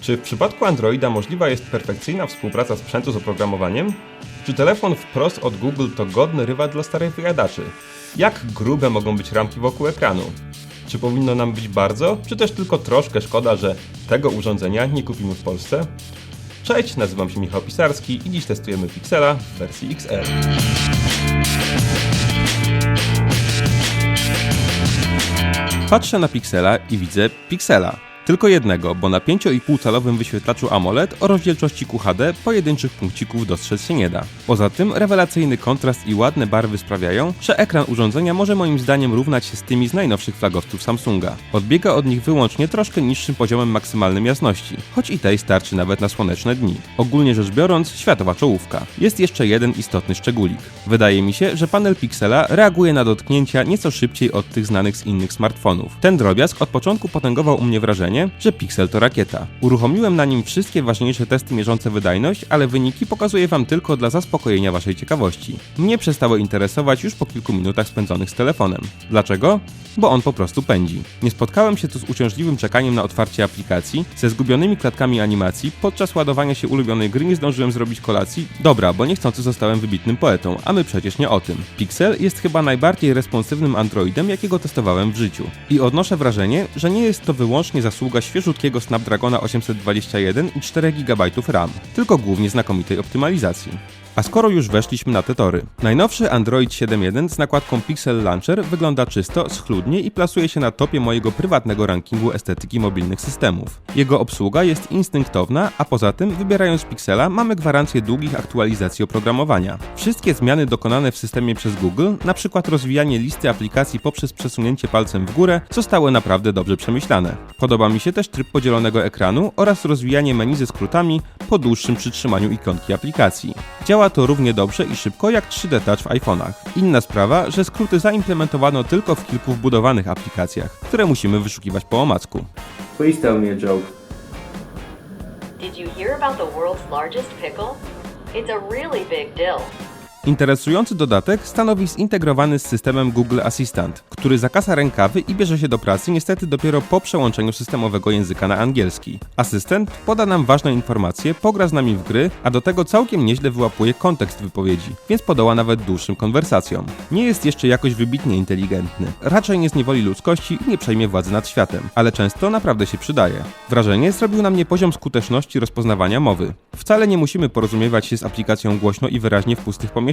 Czy w przypadku Androida możliwa jest perfekcyjna współpraca sprzętu z oprogramowaniem? Czy telefon wprost od Google to godny rywal dla starych wyjadaczy? Jak grube mogą być ramki wokół ekranu? Czy powinno nam być bardzo, czy też tylko troszkę szkoda, że tego urządzenia nie kupimy w Polsce? Cześć, nazywam się Michał Pisarski i dziś testujemy Pixela w wersji XL. Patrzę na Pixela i widzę Pixela. Tylko jednego, bo na 5,5-calowym wyświetlaczu AMOLED o rozdzielczości QHD pojedynczych punkcików dostrzec się nie da. Poza tym rewelacyjny kontrast i ładne barwy sprawiają, że ekran urządzenia może moim zdaniem równać się z tymi z najnowszych flagowców Samsunga. Odbiega od nich wyłącznie troszkę niższym poziomem maksymalnej jasności, choć i tej starczy nawet na słoneczne dni. Ogólnie rzecz biorąc, światowa czołówka. Jest jeszcze jeden istotny szczególik. Wydaje mi się, że panel Pixela reaguje na dotknięcia nieco szybciej od tych znanych z innych smartfonów. Ten drobiazg od początku potęgował u mnie wrażenie, że Pixel to rakieta. Uruchomiłem na nim wszystkie ważniejsze testy mierzące wydajność, ale wyniki pokazuję wam tylko dla zaspokojenia waszej ciekawości. Mnie przestało interesować już po kilku minutach spędzonych z telefonem. Dlaczego? Bo on po prostu pędzi. Nie spotkałem się tu z uciążliwym czekaniem na otwarcie aplikacji, ze zgubionymi klatkami animacji, podczas ładowania się ulubionej gry nie zdążyłem zrobić kolacji. Dobra, bo niechcący zostałem wybitnym poetą, a my przecież nie o tym. Pixel jest chyba najbardziej responsywnym Androidem, jakiego testowałem w życiu. I odnoszę wrażenie, że nie jest to wyłącznie zasługa świeżutkiego Snapdragona 821 i 4 GB RAM, tylko głównie znakomitej optymalizacji. A skoro już weszliśmy na te tory. Najnowszy Android 7.1 z nakładką Pixel Launcher wygląda czysto, schludnie i plasuje się na topie mojego prywatnego rankingu estetyki mobilnych systemów. Jego obsługa jest instynktowna, a poza tym wybierając Pixela mamy gwarancję długich aktualizacji oprogramowania. Wszystkie zmiany dokonane w systemie przez Google, np. rozwijanie listy aplikacji poprzez przesunięcie palcem w górę, zostały naprawdę dobrze przemyślane. Podoba mi się też tryb podzielonego ekranu oraz rozwijanie menu ze skrótami po dłuższym przytrzymaniu ikonki aplikacji. Działa to równie dobrze i szybko jak 3D Touch w iPhone'ach. Inna sprawa, że skróty zaimplementowano tylko w kilku wbudowanych aplikacjach, które musimy wyszukiwać po omacku. Please tell me a joke. Did you hear about the world's largest pickle? It's a really big dill. Interesujący dodatek stanowi zintegrowany z systemem Google Assistant, który zakasa rękawy i bierze się do pracy niestety dopiero po przełączeniu systemowego języka na angielski. Asystent poda nam ważne informacje, pogra z nami w gry, a do tego całkiem nieźle wyłapuje kontekst wypowiedzi, więc podoła nawet dłuższym konwersacjom. Nie jest jeszcze jakoś wybitnie inteligentny, raczej nie zniewoli ludzkości i nie przejmie władzy nad światem, ale często naprawdę się przydaje. Wrażenie zrobił na mnie poziom skuteczności rozpoznawania mowy. Wcale nie musimy porozumiewać się z aplikacją głośno i wyraźnie w pustych pomieszczeniach.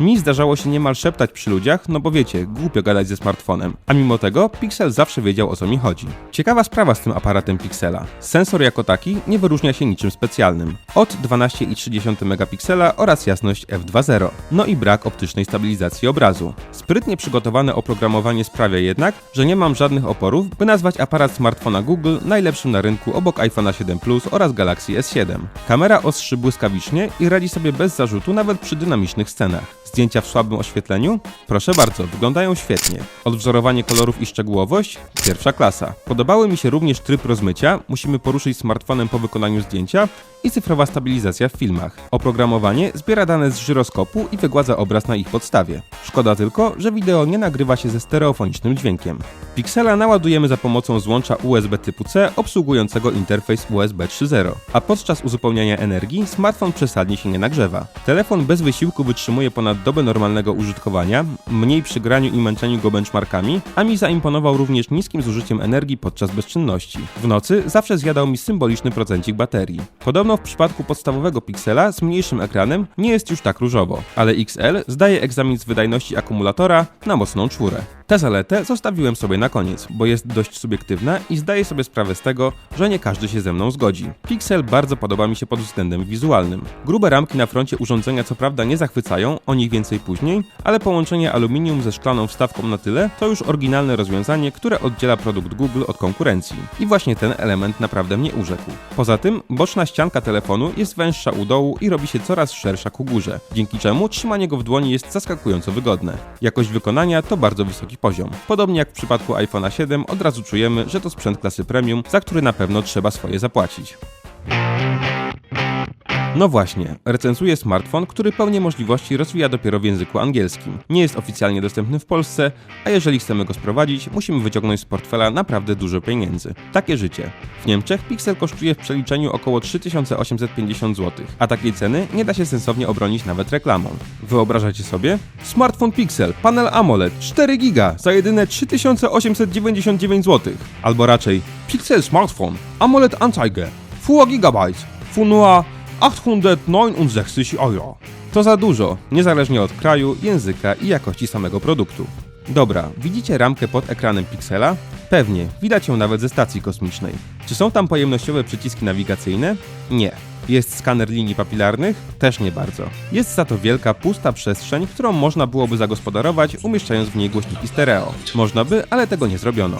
Mi zdarzało się niemal szeptać przy ludziach, no bo wiecie, głupio gadać ze smartfonem. A mimo tego Pixel zawsze wiedział o co mi chodzi. Ciekawa sprawa z tym aparatem Pixela. Sensor jako taki nie wyróżnia się niczym specjalnym. Od 12,3 megapiksela oraz jasność f2.0. No i brak optycznej stabilizacji obrazu. Sprytnie przygotowane oprogramowanie sprawia jednak, że nie mam żadnych oporów, by nazwać aparat smartfona Google najlepszym na rynku obok iPhone'a 7 Plus oraz Galaxy S7. Kamera ostrzy błyskawicznie i radzi sobie bez zarzutu nawet przy dynamicznych scenach. Zdjęcia w słabym oświetleniu? Proszę bardzo, wyglądają świetnie. Odwzorowanie kolorów i szczegółowość? Pierwsza klasa. Podobały mi się również tryb rozmycia, musimy poruszyć smartfonem po wykonaniu zdjęcia i cyfrowa stabilizacja w filmach. Oprogramowanie zbiera dane z żyroskopu i wygładza obraz na ich podstawie. Szkoda tylko, że wideo nie nagrywa się ze stereofonicznym dźwiękiem. Pixela naładujemy za pomocą złącza USB typu C obsługującego interfejs USB 3.0, a podczas uzupełniania energii smartfon przesadnie się nie nagrzewa. Telefon bez wysiłku wytrzymuje ponad dobę normalnego użytkowania, mniej przy graniu i męczeniu go benchmarkami, a mi zaimponował również niskim zużyciem energii podczas bezczynności. W nocy zawsze zjadał mi symboliczny procencik baterii. Podobno w przypadku podstawowego Pixela z mniejszym ekranem nie jest już tak różowo, ale XL zdaje egzamin z wydajności akumulatora na mocną czwórę. Tę zaletę zostawiłem sobie na koniec, bo jest dość subiektywna i zdaję sobie sprawę z tego, że nie każdy się ze mną zgodzi. Pixel bardzo podoba mi się pod względem wizualnym. Grube ramki na froncie urządzenia co prawda nie zachwycają, o nich więcej później, ale połączenie aluminium ze szklaną wstawką na tyle to już oryginalne rozwiązanie, które oddziela produkt Google od konkurencji. I właśnie ten element naprawdę mnie urzekł. Poza tym, boczna ścianka telefonu jest węższa u dołu i robi się coraz szersza ku górze, dzięki czemu trzymanie go w dłoni jest zaskakująco wygodne. Jakość wykonania to bardzo wysoki poziom. Podobnie jak w przypadku iPhone'a 7, od razu czujemy, że to sprzęt klasy premium, za który na pewno trzeba swoje zapłacić. No właśnie, recenzuję smartfon, który pełnię możliwości rozwija dopiero w języku angielskim. Nie jest oficjalnie dostępny w Polsce, a jeżeli chcemy go sprowadzić, musimy wyciągnąć z portfela naprawdę dużo pieniędzy. Takie życie. W Niemczech Pixel kosztuje w przeliczeniu około 3850 zł, a takiej ceny nie da się sensownie obronić nawet reklamą. Wyobrażacie sobie? Smartfon Pixel, panel AMOLED, 4 giga za jedyne 3899 zł. Albo raczej Pixel Smartphone, AMOLED Anzeige, 4 GB, für nur 869 euro. To za dużo, niezależnie od kraju, języka i jakości samego produktu. Dobra, widzicie ramkę pod ekranem Pixela? Pewnie, widać ją nawet ze stacji kosmicznej. Czy są tam pojemnościowe przyciski nawigacyjne? Nie. Jest skaner linii papilarnych? Też nie bardzo. Jest za to wielka, pusta przestrzeń, którą można byłoby zagospodarować, umieszczając w niej głośniki stereo. Można by, ale tego nie zrobiono.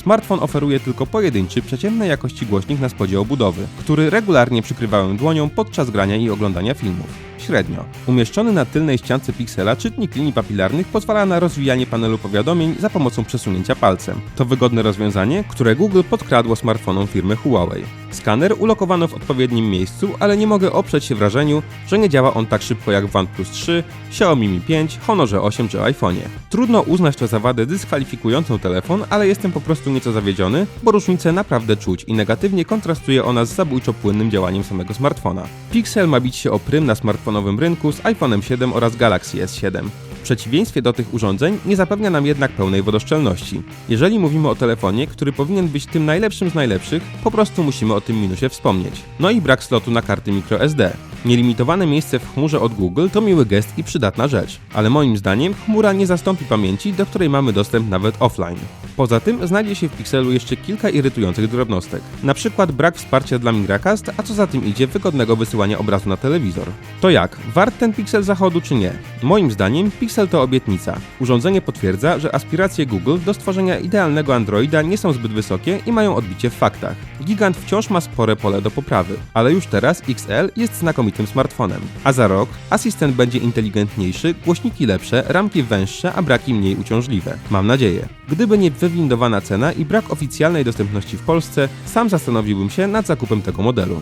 Smartfon oferuje tylko pojedynczy, przeciętnej jakości głośnik na spodzie obudowy, który regularnie przykrywałem dłonią podczas grania i oglądania filmów. Średnio. Umieszczony na tylnej ściance Pixela czytnik linii papilarnych pozwala na rozwijanie panelu powiadomień za pomocą przesunięcia palcem. To wygodne rozwiązanie, które Google podkradło smartfonom firmy Huawei. Skaner ulokowano w odpowiednim miejscu, ale nie mogę oprzeć się wrażeniu, że nie działa on tak szybko jak w OnePlus 3, Xiaomi Mi 5, Honorze 8 czy iPhone'ie. Trudno uznać to za wadę dyskwalifikującą telefon, ale jestem po prostu nieco zawiedziony, bo różnicę naprawdę czuć i negatywnie kontrastuje ona z zabójczo płynnym działaniem samego smartfona. Pixel ma bić się o prym na smartfonowym rynku z iPhone'em 7 oraz Galaxy S7. W przeciwieństwie do tych urządzeń nie zapewnia nam jednak pełnej wodoszczelności. Jeżeli mówimy o telefonie, który powinien być tym najlepszym z najlepszych, po prostu musimy o tym minusie wspomnieć. No i brak slotu na karty microSD. Nielimitowane miejsce w chmurze od Google to miły gest i przydatna rzecz, ale moim zdaniem chmura nie zastąpi pamięci, do której mamy dostęp nawet offline. Poza tym znajdzie się w Pixelu jeszcze kilka irytujących drobnostek. Na przykład brak wsparcia dla Migracast, a co za tym idzie wygodnego wysyłania obrazu na telewizor. To jak, wart ten Pixel zachodu czy nie? Moim zdaniem Pixel to obietnica. Urządzenie potwierdza, że aspiracje Google do stworzenia idealnego Androida nie są zbyt wysokie i mają odbicie w faktach. Gigant wciąż ma spore pole do poprawy, ale już teraz XL jest znakomitym smartfonem. A za rok asystent będzie inteligentniejszy, głośniki lepsze, ramki węższe, a braki mniej uciążliwe. Mam nadzieję. Gdyby nie wywindowana cena i brak oficjalnej dostępności w Polsce, sam zastanowiłbym się nad zakupem tego modelu.